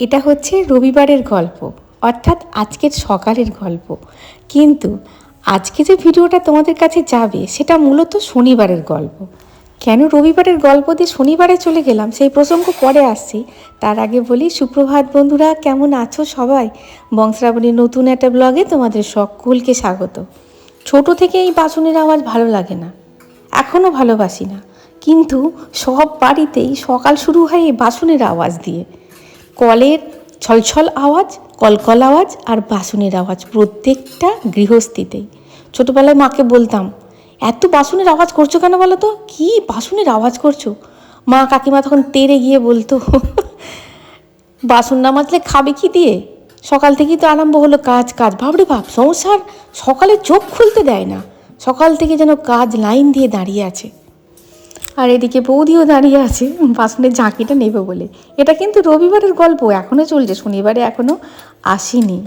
এটা হচ্ছে রবিবারের গল্প, অর্থাৎ আজকের সকালের গল্প। কিন্তু আজকে যে ভিডিওটা তোমাদের কাছে যাবে, সেটা মূলত শনিবারের গল্প। কেন রবিবারের গল্প দিয়ে শনিবারে চলে গেলাম? সেই প্রসঙ্গ পরে আসছি। তার আগে বলি, সুপ্রভাত বন্ধুরা, কেমন আছো সবাই? বংশরাবণীর নতুন একটা ব্লগে তোমাদের সকলকে স্বাগত। ছোট থেকে এই বাসনের আওয়াজ ভালো লাগে না এখনও ভালোবাসি না। কিন্তু সব বাড়িতেই সকাল শুরু হয় এই বাসনের আওয়াজ দিয়ে। কলের ছলছল আওয়াজ, কলকল আওয়াজ আর বাসনের আওয়াজ প্রত্যেকটা গৃহস্থিতেই ছোটোবেলায় মাকে বলতাম, এত বাসনের আওয়াজ করছ কেন বলো তো? কী বাসনের আওয়াজ করছ? মা কাকিমা তখন তেরে গিয়ে বলতো, বাসন না মাজলে খাবে কি দিয়ে? সকাল থেকেই তো আরম্ভ হলো কাজ কাজ। ভাবরে ভাব সংসার সকালে চোখ খুলতে দেয় না। সকাল থেকে যেন কাজ লাইন দিয়ে দাঁড়িয়ে আছে। আর এদিকে বৌদিও দাঁড়িয়ে আছে বাসনের ঝাঁকিটা নেবে বলে। এটা কিন্তু রবিবারের গল্প এখনও চলছে, শনিবারে এখনও আসেনি।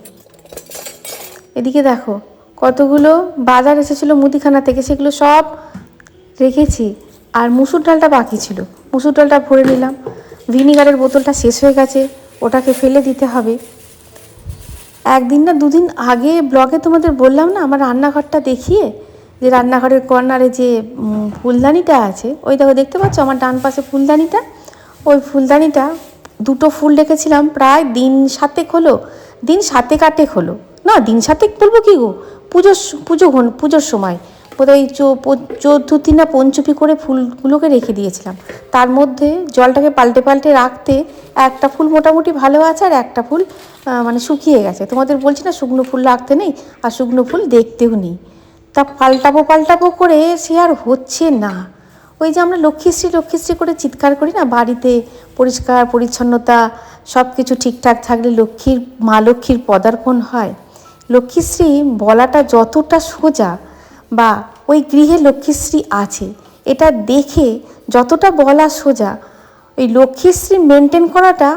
এদিকে দেখো, কতগুলো বাজার এসেছিল মুদিখানা থেকে, সেগুলো সব রেখেছি, আর মুসুর ডালটা বাকি ছিল। মুসুর ডালটা ভরে নিলাম, ভিনিগারের বোতলটা শেষ হয়ে গেছে, ওটাকে ফেলে দিতে হবে। একদিন না দুদিন আগে ব্লগে তোমাদের বললাম না, আমার রান্নাঘরটা দেখিয়ে যে রান্নাঘরের কর্নারে যে ফুলদানিটা আছে, ওই দেখো দেখতে পাচ্ছ আমার ডান পাশে ফুলদানিটা? ওই ফুলদানিটা দুটো ফুল রেখেছিলাম, প্রায় দিন সাতেক হলো, দিন সাতেক আটেক হলো। না, দিন সাতেক বলব কি গো? পুজোর পুজো ঘন- পুজোর সময়। বোধহয় চতুর্থী না পঞ্চমী করে ফুলগুলোকে রেখে দিয়েছিলাম। তার মধ্যে জলটাকে পাল্টে পাল্টে রাখতে একটা ফুল মোটামুটি ভালো আছে আর একটা ফুল মানে শুকিয়ে গেছে। তোমাদের বলছি না শুকনো ফুল রাখতে নেই আর শুকনো ফুল দেখতেও নেই। তা পাল্টাবো পাল্টাবো করে সে আর হচ্ছে না। ওই যে আমরা লক্ষ্মীশ্রী লক্ষ্মীশ্রী করে চিৎকার করি না, বাড়িতে পরিষ্কার, পরিচ্ছন্নতা সব কিছু ঠিকঠাক থাকলে লক্ষ্মীর, মা লক্ষ্মীর পদার্পণ হয়। লক্ষ্মীশ্রী বলাটা যতটা সোজা বা ওই গৃহে লক্ষ্মীশ্রী আছে, এটা দেখে যতটা বলা সোজা, ওই লক্ষ্মীশ্রী মেনটেন করাটা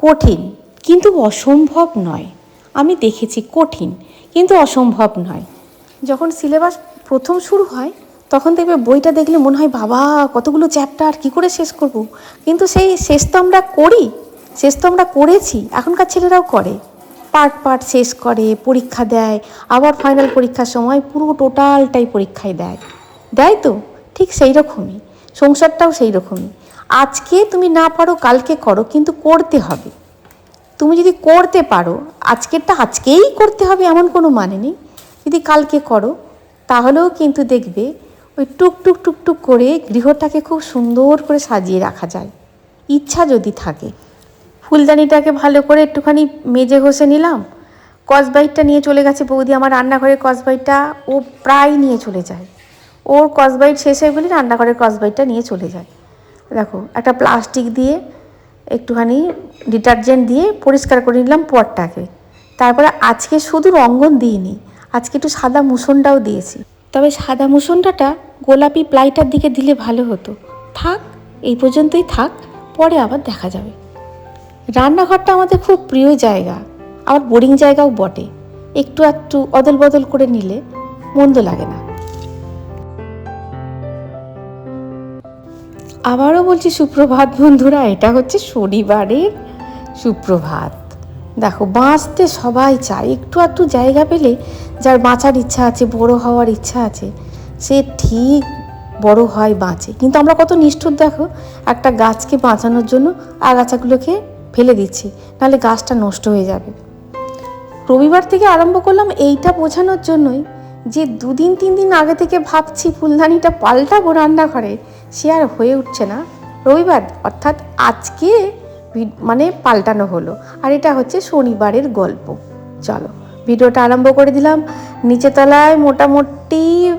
কঠিন, কিন্তু অসম্ভব নয়। আমি দেখেছি কঠিন, কিন্তু অসম্ভব নয়। যখন সিলেবাস প্রথম শুরু হয়, তখন দেখবে বইটা দেখলে মনে হয়, বাবা, কতগুলো চ্যাপ্টার কি করে শেষ করব। কিন্তু সেই শেষ তো আমরা করি, শেষ তো আমরা করেছি, এখনকার ছেলেরাও করে। পার্ট পার্ট শেষ করে, পরীক্ষা দেয়, আবার ফাইনাল পরীক্ষার সময় পুরো টোটালটাই পরীক্ষায় দেয়। দেয় তো, ঠিক সেই রকমই, সংসারটাও সেই রকমই। আজকে তুমি না পারো, কালকে করো, কিন্তু করতে হবে। তুমি যদি করতে পারো, আজকেরটা আজকেই করতে হবে, এমন কোনো মানে নেই। যদি কালকে করো, তাহলেও কিন্তু দেখবে ওই টুকটুক টুক টুক টুক করে গৃহটাকে খুব সুন্দর করে সাজিয়ে রাখা যায়। ইচ্ছা যদি থাকে। ফুলদানিটাকে ভালো করে একটুখানি মেজে ঘষে নিলাম। কসবাইটটা নিয়ে চলে গেছে বৌদি, আমার রান্নাঘরের কসবাইটটা ও প্রায় নিয়ে চলে যায়। ওর কসবাইট শেষ হয়ে গেলে রান্নাঘরের কসবাইটটা নিয়ে চলে যায়। দেখো, একটা প্লাস্টিক দিয়ে একটুখানি ডিটারজেন্ট দিয়ে পরিষ্কার করে নিলাম পটটাকে। তারপরে আজকে শুধু রঙ্গন দিইনি আজকে একটু সাদা মুসনটাও দিয়েছি। তবে সাদা মুসনটাটা গোলাপি প্লাইটার দিকে দিলে ভালো হতো। থাক, এই পর্যন্তই থাক, পরে আবার দেখা যাবে। রান্নাঘরটা আমাদের খুব প্রিয় জায়গা। আবার বোরিং জায়গাও বটে। একটু একটু অদল বদল করে নিলে মন্দ লাগে না। আবারও বলছি সুপ্রভাত বন্ধুরা, এটা হচ্ছে শনিবারের সুপ্রভাত। দেখো, বাঁচতে সবাই চায়। একটু একটু জায়গা পেলে যার বাঁচার ইচ্ছা আছে, বড় হওয়ার ইচ্ছা আছে, সে ঠিক বড় হয়, বাঁচে। কিন্তু আমরা কত নিষ্ঠুর, দেখো, একটা গাছকে বাঁচানোর জন্য আগাছাগুলোকে ফেলে দিচ্ছি, নাহলে গাছটা নষ্ট হয়ে যাবে। রবিবার থেকে আরম্ভ করলাম এইটা বোঝানোর জন্যই যে দুদিন, তিন দিন আগে থেকে ভাবছি ফুলদানিটা পাল্টাবো রান্নাঘরে, সে আর হয়ে উঠছে না। রবিবার, অর্থাৎ আজকে মানে পাল্টানো হলো। আর এটা হচ্ছে শনিবারের গল্প। চলো, ভিডিওটা আরম্ভ করে দিলাম। নিচে তলায় মোটামুটি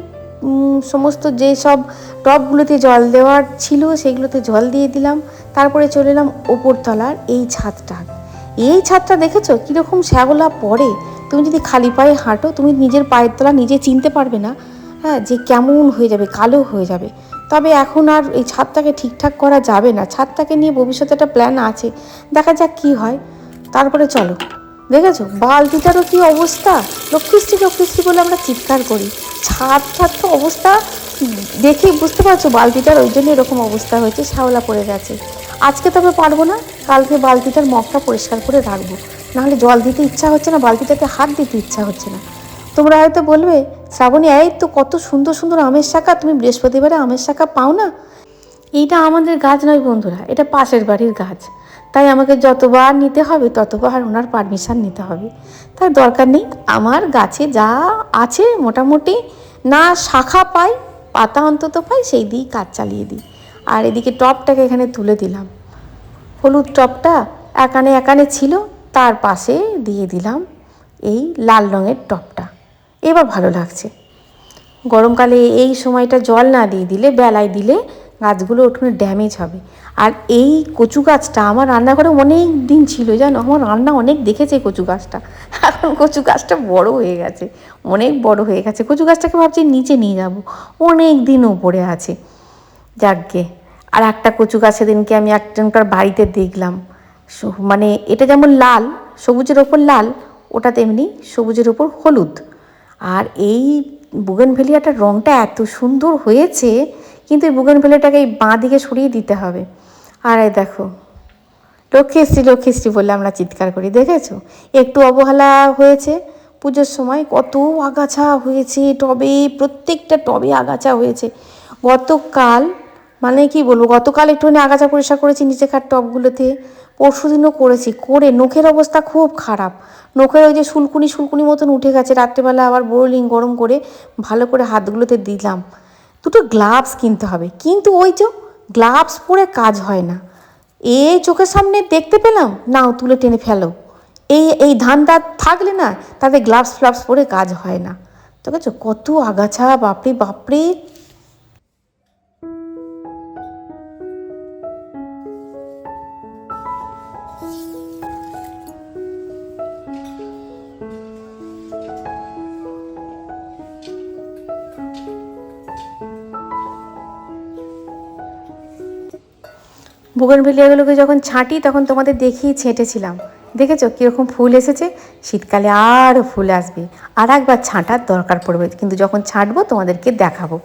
সমস্ত যে সব টবগুলোতে জল দেওয়ার ছিল সেগুলোতে জল দিয়ে দিলাম। তারপরে চলে এলাম ওপর তলার এই ছাদটা। এই ছাদটা দেখেছ? কীরকম শ্যাওলা পড়ে। তুমি যদি খালি পায়ে হাঁটো, তুমি নিজের পায়ের তলা নিজে চিনতে পারবে না। হ্যাঁ যে কেমন হয়ে যাবে, কালো হয়ে যাবে। তবে এখন আর এই ছাদটাকে ঠিকঠাক করা যাবে না। ছাদটাকে নিয়ে ভবিষ্যতে একটা প্ল্যান আছে। দেখা যাক কি হয়। তারপরে চলো। দেখেছ? বালতিটারও কি অবস্থা? লক্ষ্মীশ্রী লক্ষ্মীশ্রী বলে আমরা চিৎকার করি। ছাদ ছাদ তো অবস্থা দেখে বুঝতে পারছ বালতিটার ওই জন্য এরকম অবস্থা হয়েছে, শ্যাওলা পড়ে গেছে। আজকে তবে পারব না, কালকে বালতিটার মগটা পরিষ্কার করে রাখব। নাহলে জল দিতে ইচ্ছা হচ্ছে না, বালতিটাতে হাত দিতে ইচ্ছা হচ্ছে না। তোমরা হয়তো বলবে, শ্রাবণী, এই তো কত সুন্দর সুন্দর আমের শাখা, তুমি বৃহস্পতিবারে আমের শাখা পাও না? এইটা আমাদের গাছ নয় বন্ধুরা, এটা পাশের বাড়ির গাছ। তাই আমাকে যতবার নিতে হবে, ততবার ওনার পারমিশন নিতে হবে। তাই দরকার নেই, আমার গাছে যা আছে মোটামুটি, না শাখা পাই, পাতা অন্তত পাই, সেই দিয়েই কাজ চালিয়ে দিই। আর এদিকে টপটাকে এখানে তুলে দিলাম। হলুদ টপটা একানে একানে ছিল, তার পাশে দিয়ে দিলাম এই লাল রঙের টপটা। এবার ভালো লাগছে। গরমকালে এই সময়টা জল না দিয়ে দিলে, বেলায় দিলে গাছগুলো উঠোনে ড্যামেজ হবে। আর এই কচু গাছটা আমার রান্নাঘরে অনেক দিন ছিল, জানো? আমার রান্না অনেক দেখেছে কচু গাছটা। এখন কচু গাছটা বড় হয়ে গেছে, অনেক বড় হয়ে গেছে। কচু গাছটাকে ভাবছি নিচে নিয়ে যাব। অনেক দিন উপরে আছে। যাকগে, আর একটা কচু গাছ সেদিনকে আমি একজনকার বাড়িতে দেখলাম। মানে এটা যেমন লাল, সবুজের ওপর লাল ওটা তেমনি সবুজের ওপর হলুদ। আর এই বুগেনভেলিয়াটার রঙটা এত সুন্দর হয়েছে, কিন্তু এই বুগেনভেলিয়াটাকে এই বাঁ দিকে সরিয়ে দিতে হবে। আর এই দেখো লক্ষ্মীশ্রী লক্ষ্মীশ্রী বলে আমরা চিৎকার করি, দেখেছ? একটু অবহেলা হয়েছে পুজোর সময়, কত আগাছা হয়েছে, টবে, প্রত্যেকটা টবে আগাছা হয়েছে। গতকাল মানে কি বলব? গতকাল একটুখানি আগাছা পরিষ্কার করেছি নিচেকার টপগুলোতে পরশু দিনও করেছি। করে নখের অবস্থা খুব খারাপ। নখের ওই যে শুলকুনি শুলকুনি মতন উঠে গেছে। রাত্রেবেলা আবার বোরলিং গরম করে ভালো করে হাতগুলোতে দিলাম। দুটো গ্লাভস কিনতে হবে। কিন্তু ওই যে গ্লাভস পরে কাজ হয় না। এই চোখের সামনে দেখতে পেলাম? নাও, তুলে টেনে ফেলো। এই এই ধান দাঁত থাকলে না তাতে গ্লাভস ফ্লাভস পরে কাজ হয় না। তো কত আগাছা, বাপরে বাপরে! বুগনভিলিয়াগুলোকে যখন ছাঁটি, তখন তোমাদের দেখিয়ে ছেঁটেছিলাম। দেখেছ? কীরকম ফুল এসেছে? শীতকালে আরও ফুল আসবে। আর একবার ছাঁটার দরকার পড়বে। কিন্তু যখন ছাঁটবো, তোমাদেরকে দেখাবো।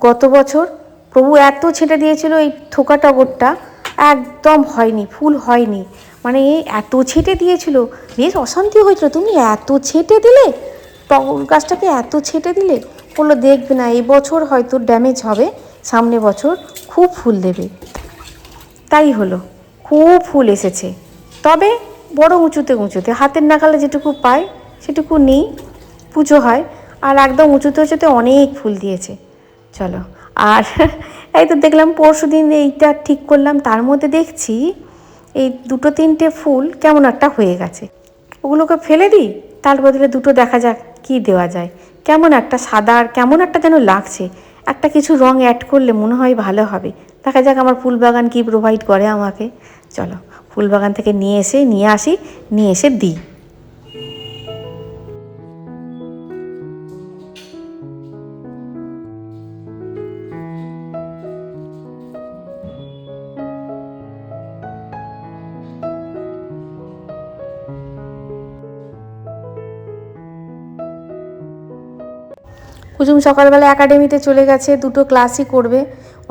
গত বছর প্রভু এত ছেঁটে দিয়েছিল এই থোকা টগরটা। একদম হয়নি, ফুল হয়নি। মানে এত ছেঁটে দিয়েছিল। বেশ অশান্তি হয়েছিল। তুমি এত ছেঁটে দিলে? টগর গাছটাকে এত ছেঁটে দিলে? বলল, দেখবে না এই বছর হয়তো ড্যামেজ হবে। সামনে বছর খুব ফুল দেবে। তাই হলো। খুব ফুল এসেছে। তবে বড় উঁচুতে উঁচুতে, হাতের নাগালে যেটুকু পায়, সেটুকু নেই, পুজো হয়, আর একদম উঁচুতে উঁচুতে অনেক ফুল দিয়েছে। চলো, আর এই তো দেখলাম পরশু দিন এইটা ঠিক করলাম, তার মধ্যে দেখছি এই দুটো তিনটে ফুল কেমন একটা হয়ে গেছে। ওগুলোকে ফেলে দিই, তার বদলে দুটো দেখা যাক কি দেওয়া যায়। কেমন একটা সাদা আর কেমন একটা যেন লাগছে। একটা কিছু রং অ্যাড করলে মনে হয় ভালো হবে। দেখা যাক আমার ফুল বাগান কি প্রোভাইড করে আমাকে। চলো ফুল বাগান থেকে নিয়ে এসে, নিয়ে আসি, নিয়ে এসে দিই। কুসুম সকালবেলা একাডেমিতে চলে গেছে, দুটো ক্লাসই করবে।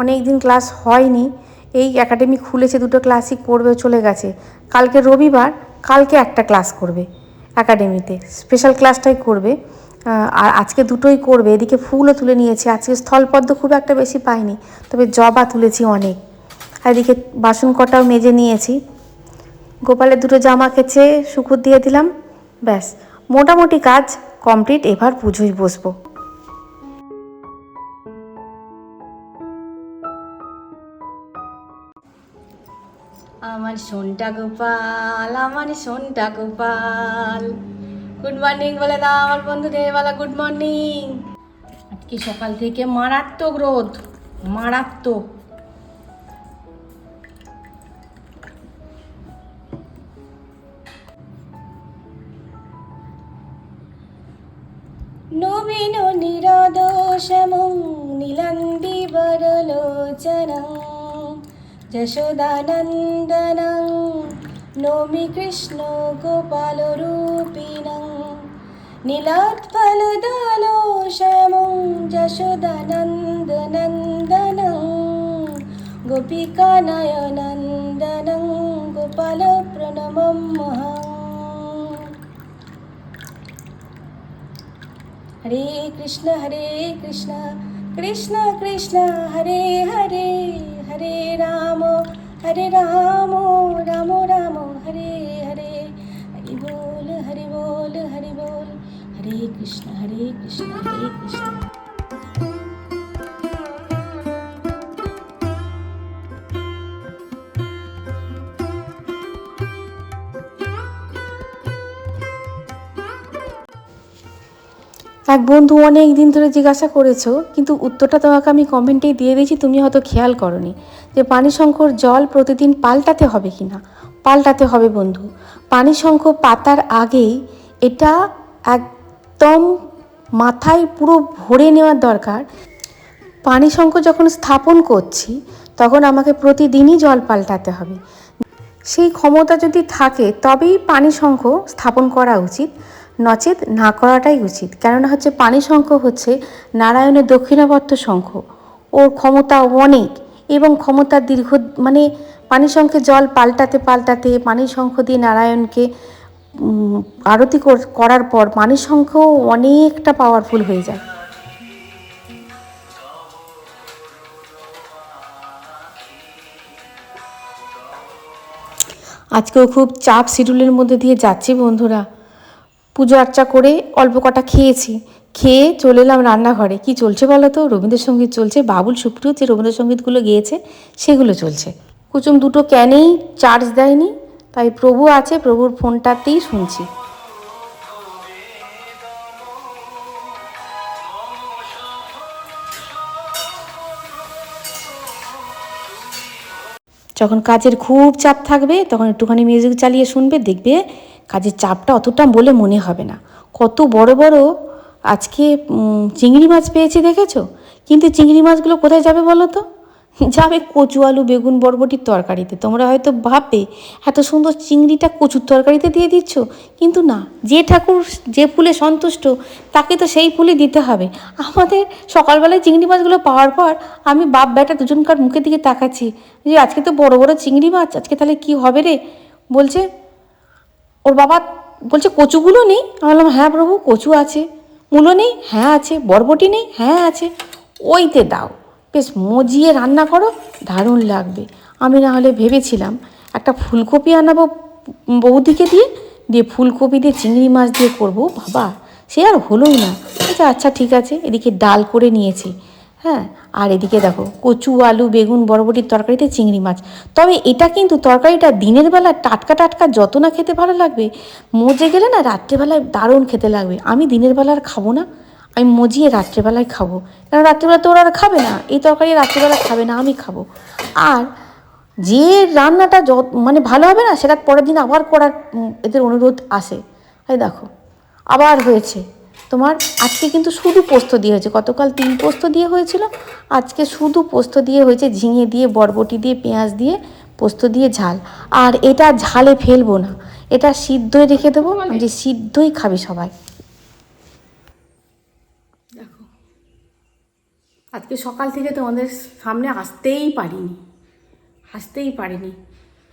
অনেক দিন ক্লাস হয়নি, এই একাডেমি খুলেছে, দুটো ক্লাসই করবে, চলে গেছে। কালকে রবিবার, কালকে একটা ক্লাস করবে একাডেমিতে স্পেশাল ক্লাসটাই করবে। আর আজকে দুটোই করবে। এদিকে ফুলও তুলে নিয়েছে। আজকে স্থলপদ্ম খুব একটা বেশি পাইনি, তবে জবা তুলেছি অনেক। আর এদিকে বাসন কটাও মেজে নিয়েছি। গোপালের দুটো জামা কেচে শুকুর দিয়ে দিলাম। ব্যাস, মোটামুটি কাজ কমপ্লিট। এবার পুজোয় বসবো। সোনটা গোপাল, আমার সোনটা গোপাল। গুড মর্নিং বলে দাও আমার বন্ধুদের বলা গুড মর্নিং আজকে সকাল থেকে মারাত্মক রোদ, মারাত্মক। নবীন নিরদোষমং নীলান্দিবরলোচনং যশোদানন্দনং নমি কৃষ্ণ গোপালরূপিণং নীলোৎপলদলোষমং যশোদানন্দনন্দনং গোপিকা নয়নন্দনং গোপাল প্রণমম হরে কৃষ্ণ হরে কৃষ্ণ কৃষ্ণ কৃষ্ণ হরে হরে হরে রাম রাম রাম, হরে হরে। হরি বল হরি বল হরি বল। হরে কৃষ্ণ হরে কৃষ্ণ হরে কৃষ্ণ। এক বন্ধু অনেক দিন ধরে জিজ্ঞাসা করেছ, কিন্তু উত্তরটা তোমাকে আমি কমেন্টেই দিয়ে দিয়েছি, তুমি হয়তো খেয়াল করনি। যে পানি শঙ্কর জল প্রতিদিন পাল্টাতে হবে কি না পাল্টাতে হবে বন্ধু। পানি শঙ্খ পাতার আগেই এটা একদম মাথায় পুরো ভরে নেওয়ার দরকার। পানি শঙ্খ যখন স্থাপন করছি, তখন আমাকে প্রতিদিনই জল পাল্টাতে হবে। সেই ক্ষমতা যদি থাকে, তবেই পানি শঙ্খ স্থাপন করা উচিত। নচেত না করাটাই উচিত। কেননা হচ্ছে পানি শঙ্খ হচ্ছে নারায়ণের দক্ষিণাবর্ত শঙ্খ। ওর ক্ষমতা অনেক। এবং ক্ষমতা দীর্ঘ মানে পানি শঙ্খে জল পাল্টাতে পাল্টাতে পানি শঙ্খ দিয়ে নারায়ণকে আরতি করার পর পানি শঙ্খ অনেকটা পাওয়ারফুল হয়ে যায়। আজকেও খুব চাপ শিডিউলের মধ্যে দিয়ে যাচ্ছি বন্ধুরা। পুজো আর্চা করে অল্প কটা খেয়েছি। খেয়ে চলে এলাম রান্নাঘরে। কি চলছে বলো তো রবীন্দ্রসঙ্গীত চলছে, বাবুল সুপ্রিয় যে রবীন্দ্রসঙ্গীতগুলো গিয়েছে, সেগুলো চলছে। কুচুম দুটো ক্যানেই চার্জ দেয়নি, তাই প্রভু আছে, প্রভুর ফোনটাতেই শুনছি। যখন কাজের খুব চাপ থাকবে, তখন একটুখানি মিউজিক চালিয়ে শুনবে, দেখবে কাজের চাপটা অতটা বলে মনে হবে না। কত বড় বড় আজকে চিংড়ি মাছ পেয়েছি দেখেছ? কিন্তু চিংড়ি মাছগুলো কোথায় যাবে বলো তো? যাবে কচু, আলু, বেগুন, বরবটির তরকারিতে। তোমরা হয়তো ভাববে, এত সুন্দর চিংড়িটা কচুর তরকারিতে দিয়ে দিচ্ছ। কিন্তু না, যে ঠাকুর, যে ফুলে সন্তুষ্ট, তাকে তো সেই ফুলই দিতে হবে। আমাদের সকালবেলায় চিংড়ি মাছগুলো পাওয়ার পর আমি বাপ বেটা দুজনকার মুখের দিকে তাকাচ্ছি। যে আজকে তো বড় বড় চিংড়ি মাছ, আজকে তাহলে কি হবে রে? বলছে, ওর বাবা বলছে, কচুগুলো নেই? আমি বললাম হ্যাঁ প্রভু, কচু আছে। মূলো নেই? হ্যাঁ আছে। বরবটি নেই? হ্যাঁ আছে। ওইতে দাও। বেশ মজিয়ে রান্না করো। দারুণ লাগবে। আমি না হলে ভেবেছিলাম একটা ফুলকপি আনাবো বৌদিকে দিয়ে দিয়ে ফুলকপি দিয়ে, চিংড়ি মাছ দিয়ে করব। বাবা, সে আর হলোই না। আচ্ছা আচ্ছা ঠিক আছে। এদিকে ডাল করে নিয়েছি। হ্যাঁ আর এদিকে দেখো, কচু, আলু, বেগুন, বরবটির তরকারিতে চিংড়ি মাছ। তবে এটা কিন্তু তরকারিটা দিনের বেলা টাটকা টাটকা যত না খেতে ভালো লাগবে, মজে গেলে না রাত্রেবেলায় দারুণ খেতে লাগবে। আমি দিনের বেলা আর খাব না, আমি মজিয়ে রাত্রেবেলায় খাব। কারণ রাত্রেবেলা তো ওরা আর খাবে না, এই তরকারি রাত্রেবেলা খাবে না, আমি খাব। আর যে রান্নাটা যত মানে ভালো হবে না, সেটা পরের দিন আবার করার এদের অনুরোধ আসে। তাই দেখো, আবার হয়েছে। তোমার আজকে কিন্তু শুধু পোস্ত দিয়ে হয়েছে। গতকাল তিন পোস্ত দিয়ে হয়েছিল, আজকে শুধু পোস্ত দিয়ে হয়েছে, ঝিঙে দিয়ে, বরবটি দিয়ে, পেঁয়াজ দিয়ে, পোস্ত দিয়ে ঝাল। আর এটা ঝালে ফেলব না, এটা সিদ্ধই রেখে দেবো, যে সিদ্ধই খাবে সবাই। দেখো, আজকে সকাল থেকে তোমাদের সামনে আসতেই পারিনি আসতেই পারিনি।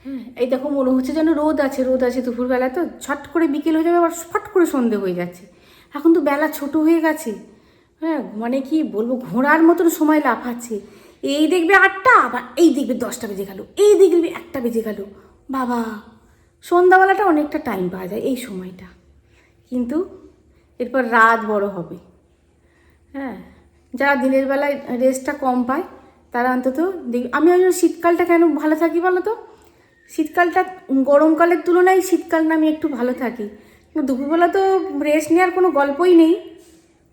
হ্যাঁ এই দেখো মনে হচ্ছে যেন রোদ আছে রোদ আছে দুপুরবেলা তো, ছট করে বিকেল হয়ে যাবে, আবার ফট করে সন্ধে হয়ে যাচ্ছে। এখন তো বেলা ছোট হয়ে গেছে। হ্যাঁ মানে কি বলব ঘোড়ার মতন সময় লাফাচ্ছে। এই দেখবে আটটা, আবার এই দেখবে দশটা বেজে গেল, এই দেখবে একটা বেজে গেল। বাবা, সন্ধ্যাবেলাটা অনেকটা টাইম পাওয়া যায় এই সময়টা। কিন্তু এরপর রাত বড় হবে। হ্যাঁ যারা দিনের বেলায় রেস্টটা কম পায়, তারা অন্তত দেখ, আমি ওই শীতকালটা কেন ভালো থাকি বলো তো? শীতকালটা গরমকালের তুলনায় শীতকাল না আমি একটু ভালো থাকি। দুপুরবেলা তো রেস্ট নেওয়ার কোনো গল্পই নেই।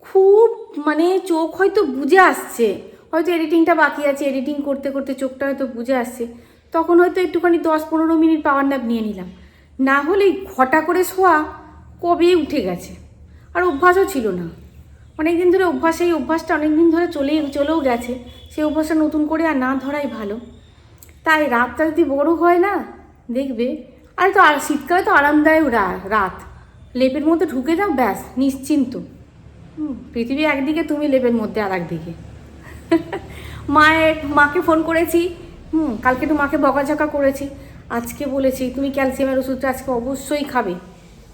খুব মানে চোখ হয়তো বুঝে আসছে। হয়তো এডিটিংটা বাকি আছে এডিটিং করতে করতে চোখটা হয়তো বুঝে আসছে। তখন হয়তো একটুখানি দশ পনেরো মিনিট পাওয়ার ন্যাপ নিয়ে নিলাম। না হলে ঘটা করে শোয়া কবে উঠে গেছে। আর অভ্যাসও ছিল না। অনেক দিন ধরে অভ্যাস, এই অভ্যাসটা অনেক দিন ধরে চলেই, চলেও গেছে। সেই অভ্যাসটা নতুন করে আর না ধরাই ভালো। তাই রাতটা যদি বড় হয় না, দেখবে। আর তো আর শীতকালে তো আরামদায়ক রাত। লেপের মধ্যে ঢুকে যাও, ব্যাস, নিশ্চিন্ত। পৃথিবী একদিকে, তুমি লেপের মধ্যে আর একদিকে মায়ের, মাকে ফোন করেছি। হুম, কালকে তো মাকে বকাঝকা করেছি। আজকে বলেছি, তুমি ক্যালসিয়ামের ওষুধটা আজকে অবশ্যই খাবে।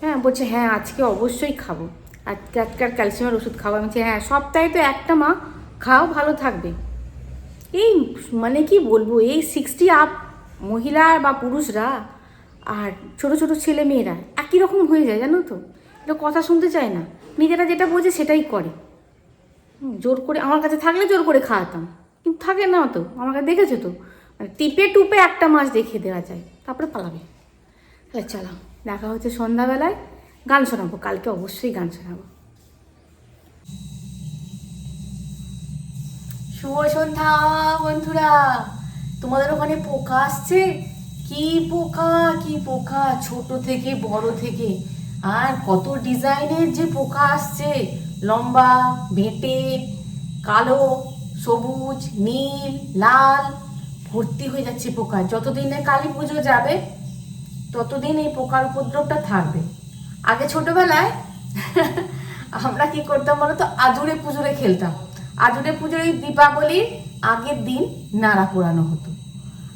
হ্যাঁ বলছে হ্যাঁ আজকে অবশ্যই খাব। আজকে আজকে আর ক্যালসিয়ামের ওষুধ খাব আমি হ্যাঁ সপ্তাহে তো একটা মা, খাও, ভালো থাকবে। এই মানে কি বলব, এই সিক্সটি আপ মহিলা বা পুরুষরা আর ছোট ছোট ছেলে মেয়েরা একই রকম হয়ে যায়, জানো তো? এটা কথা শুনতে চায় না। নিজেরা যেটা বোঝে সেটাই করে। জোর করে আমার কাছে থাকলে জোর করে খাওয়াতাম। কিন্তু থাকে না তো, আমার কাছে দেখেছ তো? মানে টিপে টুপে একটা মাছ দেখিয়ে দেওয়া যায়, তারপরে পালাবে। তাহলে চলো, দেখা হচ্ছে সন্ধ্যাবেলায়। গান শোনাবো, কালকে অবশ্যই গান শোনাবো। শুভ সন্ধ্যা বন্ধুরা। তোমাদের ওখানে পোকা আসছে? কি পোকা কি পোকা, ছোট থেকে, বড় থেকে? আর কত ডিজাইনের যে পোকা আসছে? লম্বা বেঁটে কালো, সবুজ, নীল, লাল, ভর্তি হয়ে যাচ্ছে পোকা। যতদিনে কালী পুজো যাবে, ততদিন এই পোকার উপদ্রবটা থাকবে। আগে ছোটবেলায় আমরা কি করতাম বলো তো? আজুড়ে পুজোরে খেলতাম। আজুড়ে পুজোর এই দীপাবলির আগের দিন নাড়া পোড়ানো হতো।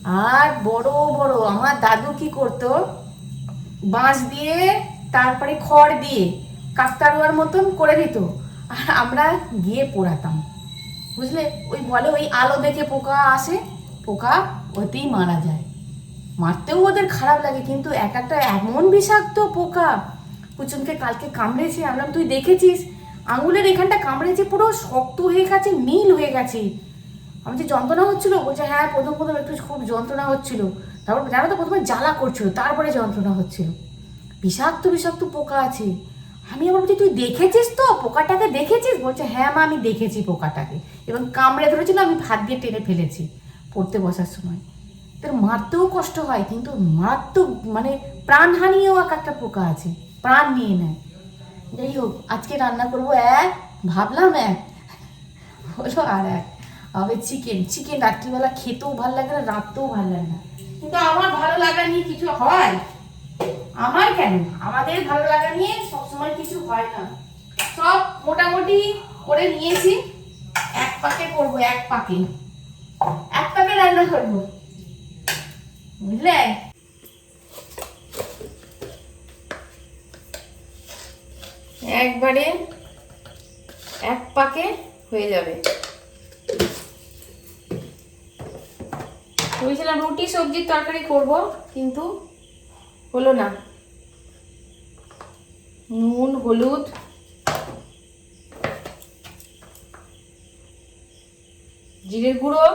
আর বড় বড়, আমার দাদু কি করতো? বাঁশ দিয়ে, তারপরে খড় দিয়ে কাকতারুয়ার মতন করে দিত। আর আমরা গিয়ে পোড়াতাম। বুঝলে? ওই বলে ওই আলো দেখে পোকা আসে, পোকা ওতেই মারা যায়। মারতেও ওদের খারাপ লাগে, কিন্তু এক একটা এমন বিষাক্ত পোকা। কুচুনকে কালকে কামড়েছে, আমরা তুই দেখেছিস? আঙুলের এখানটা কামড়েছে, পুরো শক্ত হয়ে গেছে, নীল হয়ে গেছে। আমি যে যন্ত্রণা হচ্ছিল বলছে হ্যাঁ প্রথম প্রথম একটু খুব যন্ত্রণা হচ্ছিল। তারপর জানো তো প্রথমে জ্বালা করছিল, তারপরে যন্ত্রণা হচ্ছিল। বিষাক্ত বিষাক্ত পোকা আছে। আমি আবার বলছি, তুই দেখেছিস তো? পোকাটাকে দেখেছিস? বলছে হ্যাঁ মা, আমি দেখেছি পোকাটাকে। এবং কামড়ে ধরেছিল, আমি ভাত দিয়ে টেনে ফেলেছি পড়তে বসার সময়। তোর মারতেও কষ্ট হয়, কিন্তু মারাত্মক মানে প্রাণহানিও এক একটা পোকা আছে। প্রাণ নিয়ে নেয়। যাই হোক, আজকে রান্না করব এক, ভাবলাম এক, হলো আর এক। হবে চিকেন চিকেন রাত্রিবেলা খেতেও ভালো লাগে না রাখতেও ভালো লাগে না। কিন্তু আমার ভালো লাগা নিয়ে কিছু হয়? আমার কেন? আমাদের ভালো লাগা নিয়ে সবসময় কিছু হয় না। সব মোটামুটি করে নিয়েছি। এক পাকে করব, এক পাকে। এক পাকে রান্না করব। বুঝলে? একবারে এক পাকে হয়ে যাবে। ভেবেছিলাম রুটি, সবজির তরকারি করব, কিন্তু হলো না। নুন, হলুদ। জিরের গুঁড়ো,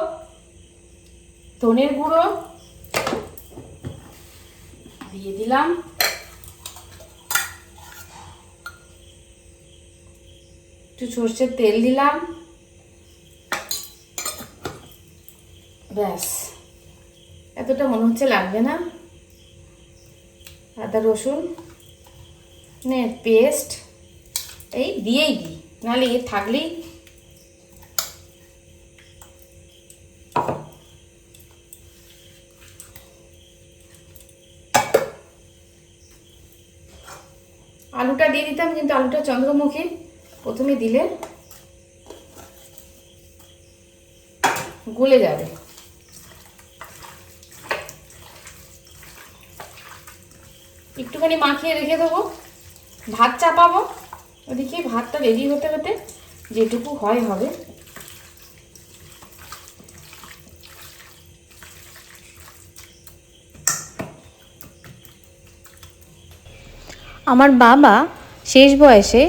ধনের গুঁড়ো দিয়ে দিলাম। একটু সর্ষের তেল দিলাম। ব্যাস। এতটা মনে হচ্ছে লাগবে না। আদা, রসুন, নে, পেস্ট, এই দিয়েই দিই। নাহলে এ থাকলেই আলুটা দিয়ে দিতাম, কিন্তু আলুটা চন্দ্রমুখী প্রথমে দিলে গলে যাবে। একটুখানি মাখিয়ে রেখে দেবো। ভাত চাপাবো। ওদিকে ভাতটা রেডি হতে হতে যেটুকু হয় হবে। আমার বাবা শেষ বয়সে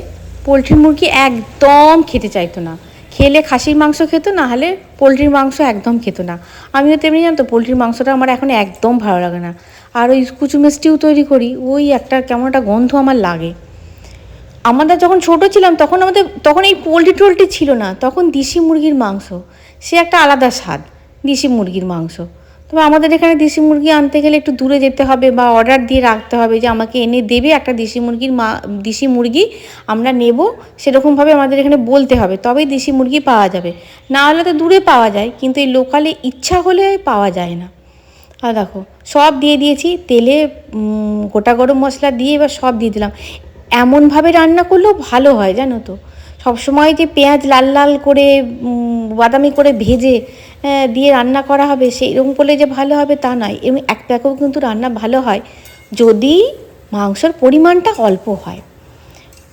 পোলট্রি মুরগি একদম খেতে চাইতো না। খেলে খাসির মাংস খেত, না হলে পোলট্রির মাংস একদম খেত না। আমিও তেমনি জানতো, পোলট্রির মাংসটা আমার এখন একদম ভালো লাগে না। আর ওই কুচুমে স্টিউ তৈরি করি, ওই একটা কেমন একটা গন্ধ আমার লাগে। আমরা যখন ছোট ছিলাম, তখন আমাদের, তখন এই পোলট্রি টোলট্রি ছিল না, তখন দেশি মুরগির মাংস, সে একটা আলাদা স্বাদ, দেশি মুরগির মাংস। তবে আমাদের এখানে দেশি মুরগি আনতে গেলে একটু দূরে যেতে হবে বা অর্ডার দিয়ে রাখতে হবে যে আমাকে এনে দেবে একটা দেশি মুরগির মা, দেশি মুরগি আমরা নেব, সেরকমভাবে আমাদের এখানে বলতে হবে, তবেই দেশি মুরগি পাওয়া যাবে। না হলে তো দূরে পাওয়া যায়, কিন্তু এই লোকালে ইচ্ছা হলে পাওয়া যায় না। আর দেখো সব দিয়ে দিয়েছি, তেলে গোটা গরম মশলা দিয়ে এবার সব দিয়ে দিলাম। এমনভাবে রান্না করলেও ভালো হয়, জানো তো। সবসময় যে পেঁয়াজ লাল লাল করে বাদামি করে ভেজে দিয়ে রান্না করা হবে, সেইরকম করলে যে ভালো হবে তা নয়। এবং এক প্যাকেও কিন্তু রান্না ভালো হয়, যদি মাংসর পরিমাণটা অল্প হয়।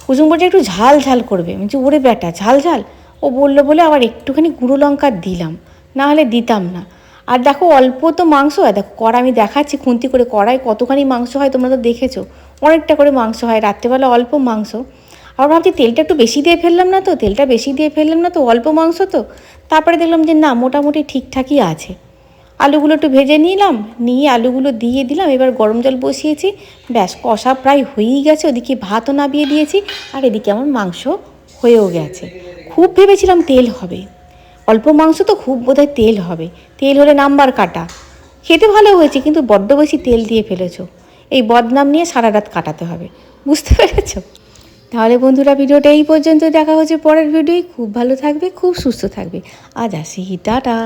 কুসুম বলছে, একটু ঝাল ঝাল করবে। বলছি, ওরে বেটা ঝাল ঝাল? ও বলল বলে, আবার একটুখানি গুঁড়ো লঙ্কা দিলাম না হলে দিতাম না। আর দেখো অল্প তো মাংস হয়। দেখো কড়া আমি দেখাচ্ছি, খুন্তি করে কড়াই কতখানি মাংস হয় তোমরা তো দেখেছ। অনেকটা করে মাংস হয়, রাত্রেবেলা অল্প মাংস। আবার ভাবছি তেলটা একটু বেশি দিয়ে ফেললাম না তো, তেলটা বেশি দিয়ে ফেললাম না তো, অল্প মাংস তো। তারপরে দেখলাম যে না, মোটামুটি ঠিকঠাকই আছে। আলুগুলো একটু ভেজে নিলাম, নিয়ে আলুগুলো দিয়ে দিলাম, এবার গরম জল বসিয়েছি। ব্যাস, কষা প্রায় হয়েই গেছে, ওদিকে ভাতও নামিয়ে দিয়েছি, আর এদিকে আমার মাংস হয়েও গেছে। খুব ভেবেছিলাম তেল হবে। অল্প মাংস তো খুব বোধহয় তেল হবে। তেল হলে নাম্বার কাটা। খেতে ভালো হয়েছে, কিন্তু বড্ড বেশি তেল দিয়ে ফেলেছো। এই বদনাম নিয়ে সারা রাত কাটাতে হবে। বুঝতে পেরেছ? তাহলে বন্ধুরা, ভিডিওটা এই পর্যন্ত দেখা হচ্ছে পরের ভিডিওই খুব ভালো থাকবে, খুব সুস্থ থাকবে। আজ আসি, টাটা।